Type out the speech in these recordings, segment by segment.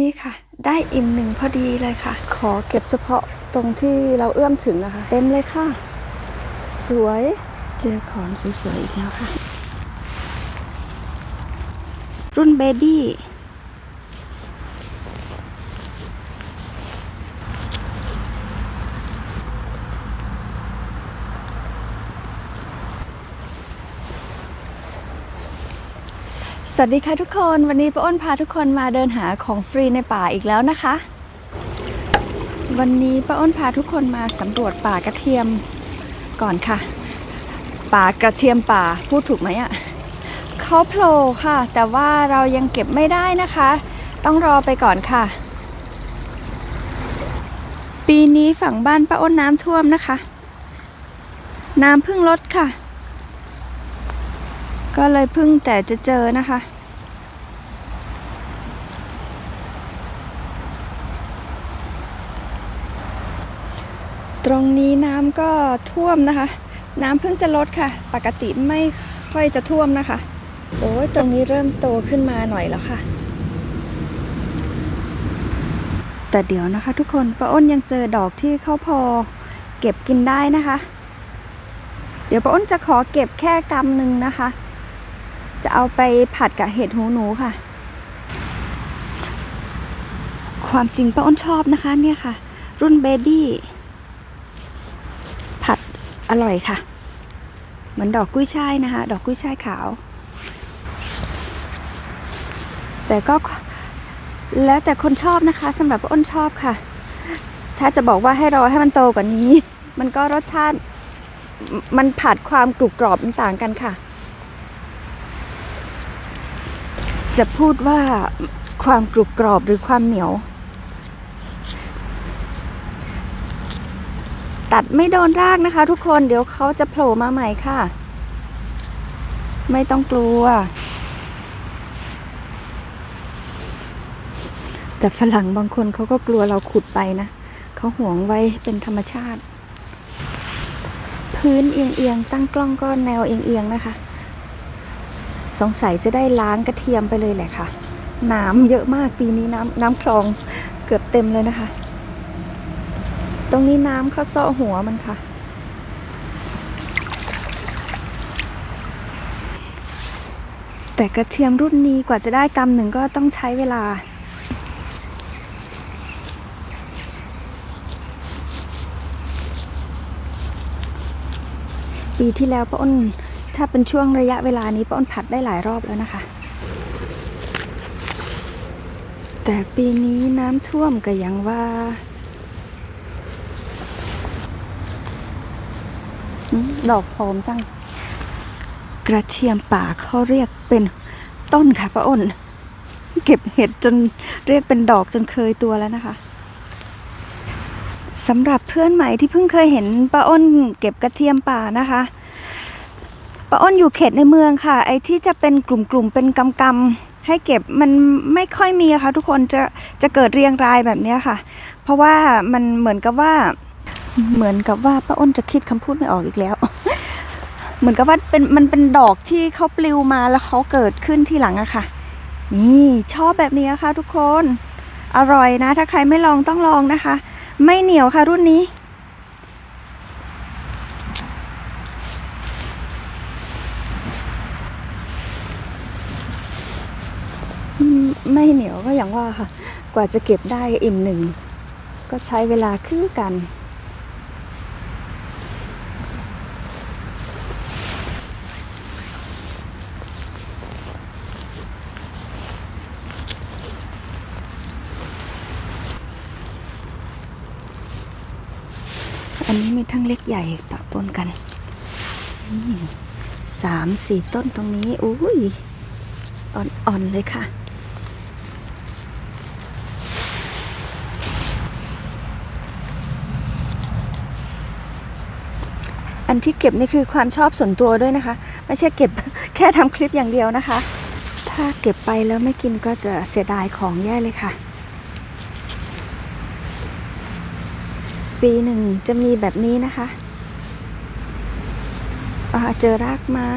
นี่ค่ะ ได้อิ่มหนึ่งพอดีเลยค่ะ ขอเก็บเฉพาะตรงที่เราเอื้อมถึงนะคะ เต็มเลยค่ะ สวยเจอขอนสวยๆอีกแล้วค่ะ รุ่นเบบี้ วัสดีค่ะทุกคนวันนี้ป้าอ้นพาทุกคนมาเดินหาของฟรีในป่าอีกแล้วนะคะ วันนี้ป้าอ้นพาทุกคนมาสำรวจป่ากระเทียมก่อนค่ะ ป่ากระเทียมป่าพูดถูกไหมอะ่ะเขาโผล่ค่ะ แต่ว่าเรายังเก็บไม่ได้นะคะ ต้องรอไปก่อนค่ะ ปีนี้ฝั่งบ้านป้าอ้นน้ำท่วมนะคะ น้ำเพิ่งลดค่ะก็เลยพิ่งแต่จะเจอนะคะ รงนี้น้ำก็ท่วมนะคะ น้ำเพิ่งจะลดค่ะ ปกติไม่ค่อยจะท่วมนะคะ โอ้ยตรงนี้เริ่มโตขึ้นมาหน่อยแล้วค่ะ แต่เดี๋ยวนะคะทุกคนป้าอ้นยังเจอดอกที่เขาพอเก็บกินได้นะคะ เดี๋ยวป้าอ้นจะขอเก็บแค่กำหนึ่งนะคะ จะเอาไปผัดกับเห็ดหูหนูค่ะ ความจริงป้าอ้นชอบนะคะเนี่ยค่ะ รุ่นเบบี้ อร่อยค่ะ เหมือนดอกกุ้ยช่ายนะคะ ดอกกุ้ยช่ายขาว แต่ก็แล้วแต่คนชอบนะคะสำหรับอ้นชอบค่ะ ถ้าจะบอกว่าให้รอให้มันโตกว่านี้ มันก็รสชาติมันผัดความกรุบกรอบต่างกันค่ะ จะพูดว่าความกรุบกรอบหรือความเหนียว ตัดไม่โดนรากนะคะ ทุกคนเดี๋ยวเขาจะโผล่มาใหม่ค่ะ ไม่ต้องกลัว แต่ฝรั่งบางคนเขาก็กลัวเราขุดไปนะเขาห่วงไว้เป็นธรรมชาติ พื้นเอียงๆตั้งกล้องก็แนวเอียงๆนะคะ สงสัยจะได้ล้างกระเทียมไปเลยแหละค่ะน้ำเยอะมากปีนี้น้ำน้ำคลองเกือบเต็มเลยนะคะ ตรงนี้น้ำเข้าเซาะหัวมันค่ะ แต่กระเทียมรุ่นนี้กว่าจะได้กำหนึ่งก็ต้องใช้เวลาปีที่แล้วป้าอ้นถ้าเป็นช่วงระยะเวลานี้ป้าอ้นผัดได้หลายรอบแล้วนะคะ แต่ปีนี้น้ำท่วมก็ยังว่าอืม ดอกหอมจัง กระเทียมป่าเขาเรียกเป็นต้นค่ะป้าอ้น เก็บเห็ดจนเรียกเป็นดอกจนเคยตัวแล้วนะคะสำหรับเพื่อนใหม่ที่เพิ่งเคยเห็นป้าอ้นเก็บกระเทียมป่านะคะป้าอ้นอยู่เขตในเมืองค่ะ ไอ้ที่จะเป็นกลุ่มๆเป็นกำกำๆให้เก็บมันไม่ค่อยมีอะค่ะ ทุกคนจะจะเกิดเรียงรายแบบนี้ค่ะ เพราะว่ามันเหมือนกับว่า เหมือนกับว่าป้าอ้นจะคิดคำพูดไม่ออกอีกแล้ว เหมือนกับว่าเป็นมันเป็นดอกที่เขาปลิวมาแล้วเขาเกิดขึ้นที่หลังอะค่ะ นี่ชอบแบบนี้ค่ะทุกคน อร่อยนะ ถ้าใครไม่ลองต้องลองนะคะ ไม่เหนียวค่ะรุ่นนี้ไม่เหนียวก็อย่างว่าค่ะ กว่าจะเก็บได้อิ่มหนึ่ง ก็ใช้เวลาคือกัน อันนี้มีทั้งเล็กใหญ่ปะปนกันสามสี่ต้นตรงนี้ อุ้ย อ่อนๆเลยค่ะ อันที่เก็บนี่คือความชอบส่วนตัวด้วยนะคะ ไม่ใช่เก็บแค่ทำคลิปอย่างเดียวนะคะ ถ้าเก็บไปแล้วไม่กินก็จะเสียดายของแย่เลยค่ะ ปีหนึ่งจะมีแบบนี้นะคะเจอรากไม้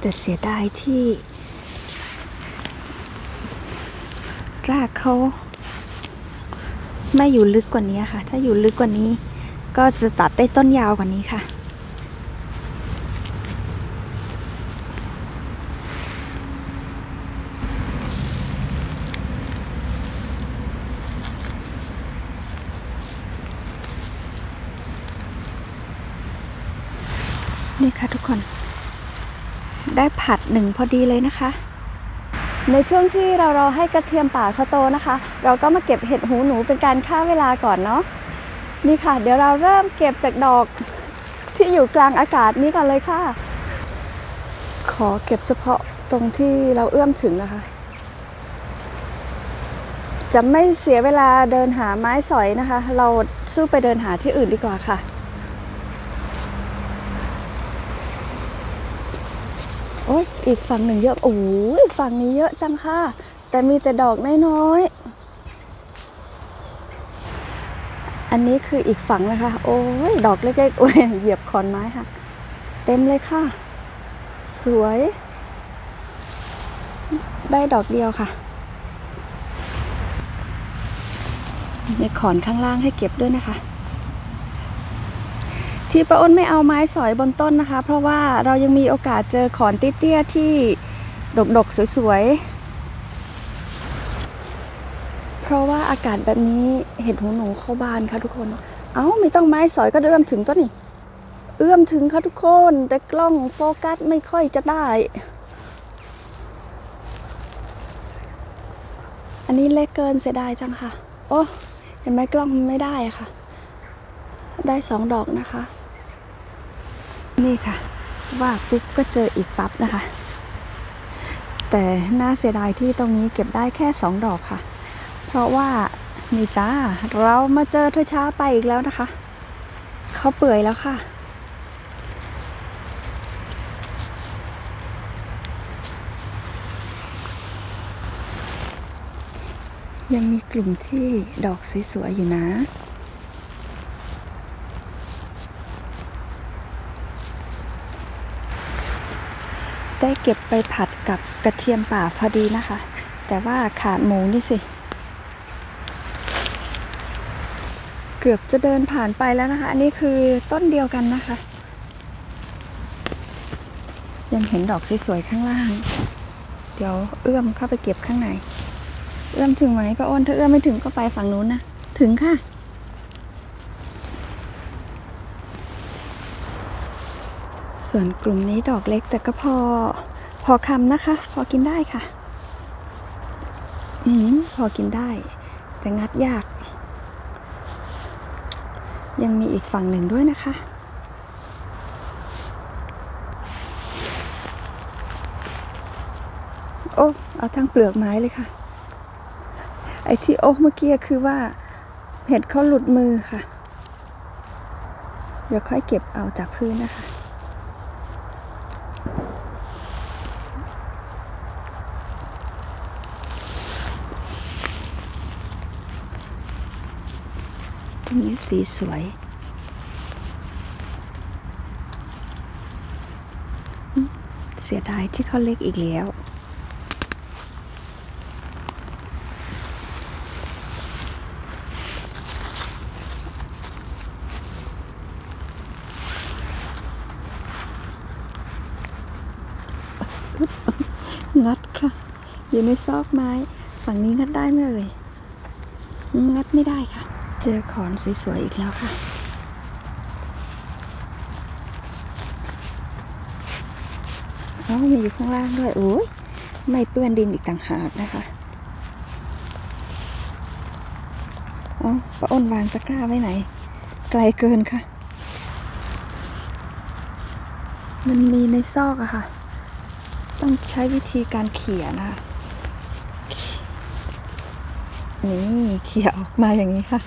แต่เสียดายที่ รากเขาไม่อยู่ลึกกว่านี้ค่ะ ถ้าอยู่ลึกกว่านี้ ก็จะตัดได้ต้นยาวกว่านี้ค่ะ นี่ค่ะทุกคน ได้ผัดหนึ่งพอดีเลยนะคะ ในช่วงที่เรารอให้กระเทียมป่าเขาโตนะคะ เราก็มาเก็บเห็ดหูหนูเป็นการฆ่าเวลาก่อนเนาะนี่ค่ะ เดี๋ยวเราเริ่มเก็บจากดอกที่อยู่กลางอากาศนี้ก่อนเลยค่ะ ขอเก็บเฉพาะตรงที่เราเอื้อมถึงนะคะ จะไม่เสียเวลาเดินหาไม้สอยนะคะ เราสู้ไปเดินหาที่อื่นดีกว่าค่ะ โอ้ยอีกฝั่งหนึ่งเยอะโอ้ยฝั่งนี้เยอะจังค่ะ แต่มีแต่ดอกน้อยๆอันนี้คืออีกฝั่งนะคะ โอ้ยดอกเล็กๆโอ้ยเหยียบขอนไม้ค่ะ เต็มเลยค่ะ สวย ได้ดอกเดียวค่ะมีขอนข้างล่างให้เก็บด้วยนะคะ ที่ป้าอ้นไม่เอาไม้สอยบนต้นนะคะ เพราะว่าเรายังมีโอกาสเจอขอนเตี้ยๆที่ดกๆสวยๆ เพราะว่าอากาศแบบนี้เห็ดหูหนูเข้าบานค่ะทุกคน เอ้าไม่ต้องไม้สอยก็เอื้อมถึงต้นนี่ เอื้อมถึงค่ะทุกคน แต่กล้องโฟกัสไม่ค่อยจะได้ อันนี้เล็กเกินเสียดายจังค่ะ โอ้ เห็นไหมกล้องไม่ได้ค่ะได้สองดอกนะคะ นี่ค่ะ ว่าปุ๊บก็เจออีกปั๊บนะคะ แต่น่าเสียดายที่ตรงนี้เก็บได้แค่สองดอกค่ะ เพราะว่านี่จ้าเรามาเจอเธอช้าไปอีกแล้วนะคะ เขาเปื่อยแล้วค่ะ ยังมีกลุ่มที่ดอกสวยๆอยู่นะ ได้เก็บไปผัดกับกระเทียมป่าพอดีนะคะ แต่ว่าขาดหมูนี่สิ เกือบจะเดินผ่านไปแล้วนะคะ อันนี้คือต้นเดียวกันนะคะ ยังเห็นดอกสวยๆข้างล่าง เดี๋ยวเอื้อมเข้าไปเก็บข้างใน เอื้อมถึงไหมป้าอ้นถ้าเอื้อมไม่ถึงก็ไปฝั่งนู้นนะ ถึงค่ะ ส่วนกลุ่มนี้ดอกเล็กแต่ก็พอ พอคำนะคะ พอกินได้ค่ะ อืมพอกินได้แต่งัดยาก ยังมีอีกฝั่งหนึ่งด้วยนะคะโอ้เอาทั้งเปลือกไม้เลยค่ะ ไอ้ที่โอ้เมื่อกี้คือว่า เห็ดเขาหลุดมือค่ะ เดี๋ยวค่อยเก็บเอาจากพื้นนะคะ นี้สีสวยเสียดายที่เขาเล็กอีกแล้ว งัดค่ะ อยู่ในซอกไม้ ฝั่งนี้งัดได้ไหมเอ่ยงัดไม่ได้ค่ะ เจอขอนสวยๆอีกแล้วค่ะ อ๋อมีอยู่ข้างล่างด้วย โอ้ยไม่เปื้อนดินอีกต่างหากนะคะ อ๋อป้าอ้นวางตะกร้าไว้ไหน ไกลเกินค่ะ มันมีในซอกอะค่ะ ต้องใช้วิธีการเขี่ยนะคะนี่เขี่ยออกมาอย่างนี้ค่ะ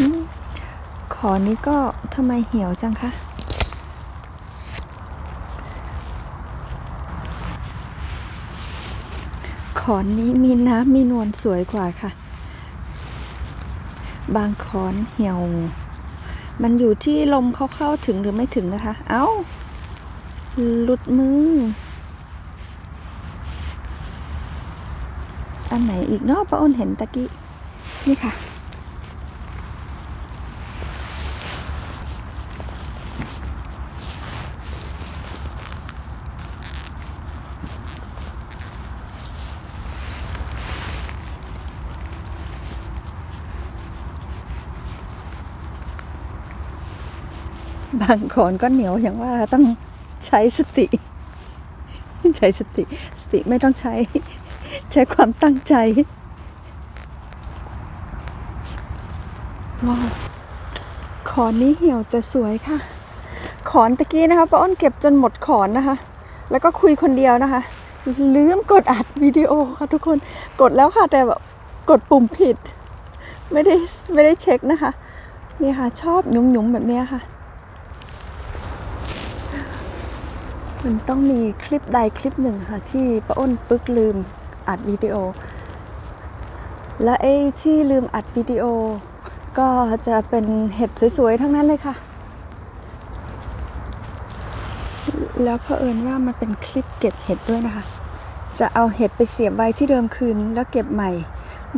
น ข อนี้ก็ทำไมเหี่ยวจังคะ ขอนนี้มีน้ำมีนวลสวยกว่าค่ะ บางขอนเหี่ยว มันอยู่ที่ลมเขาเข้าถึงหรือไม่ถึงนะคะ เอา้า หลุดมือ อันไหนอีกเนาะป้าอ้นเห็นตะกี้ นี่ค่ะ บางขอนก็เหนียวอย่างว่าต้องใช้สติ ใช้สติ สติไม่ต้องใช้ ใช้ความตั้งใจว้าวขอนนี้เหี่ยวแต่สวยค่ะ ขอนตะกี้นะคะป้าอ้นเก็บจนหมดขอนนะคะ แล้วก็คุยคนเดียวนะคะ ลืมกดอัดวิดีโอค่ะทุกคนกดแล้วค่ะแต่แบบกดปุ่มผิด ไม่ได้ไม่ได้เช็คนะคะ นี่ค่ะชอบหยุ่มๆแบบนี้ค่ะ มันต้องมีคลิปใดคลิปหนึ่งค่ะ ที่ป้าอ้นปึ๊กลืมอัดวิดีโอ และไอ้ที่ลืมอัดวิดีโอ ก็จะเป็นเห็ดสวยๆ ทั้งนั้นเลยค่ะ แล้วเผอิญว่ามันเป็นคลิปเก็บเห็ดด้วยนะคะ จะเอาเห็ดไปเสียบไว้ที่เดิมคืนแล้วเก็บใหม่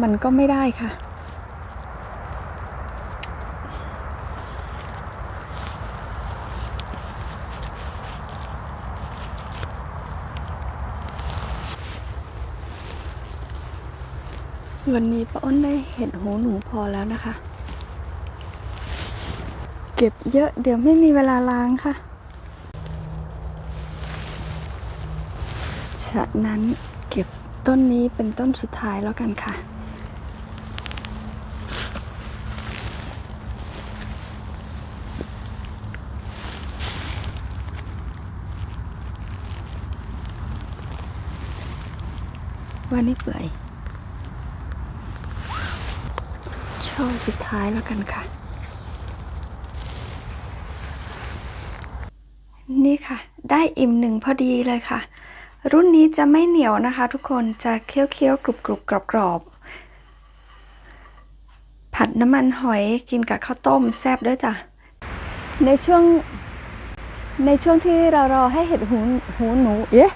มันก็ไม่ได้ค่ะ วันนี้ป้าอ้นได้เห็ดหูหนูพอแล้วนะคะ เก็บเยอะเดี๋ยวไม่มีเวลาล้างค่ะ ฉะนั้นเก็บต้นนี้เป็นต้นสุดท้ายแล้วกันค่ะวันนี้เปื่อย ช่อสุดท้ายแล้วกันค่ะ นี่ค่ะ ได้อิ่มหนึ่งพอดีเลยค่ะ รุ่นนี้จะไม่เหนียวนะคะ ทุกคนจะเคี้ยวๆกรุบกรุบกรอบกรอบๆผัดน้ำมันหอยกินกับข้าวต้มแซ่บด้วยจ้ะ ในช่วงในช่วงที่เรารอให้เห็ดหูหูหนูเอ๊ะ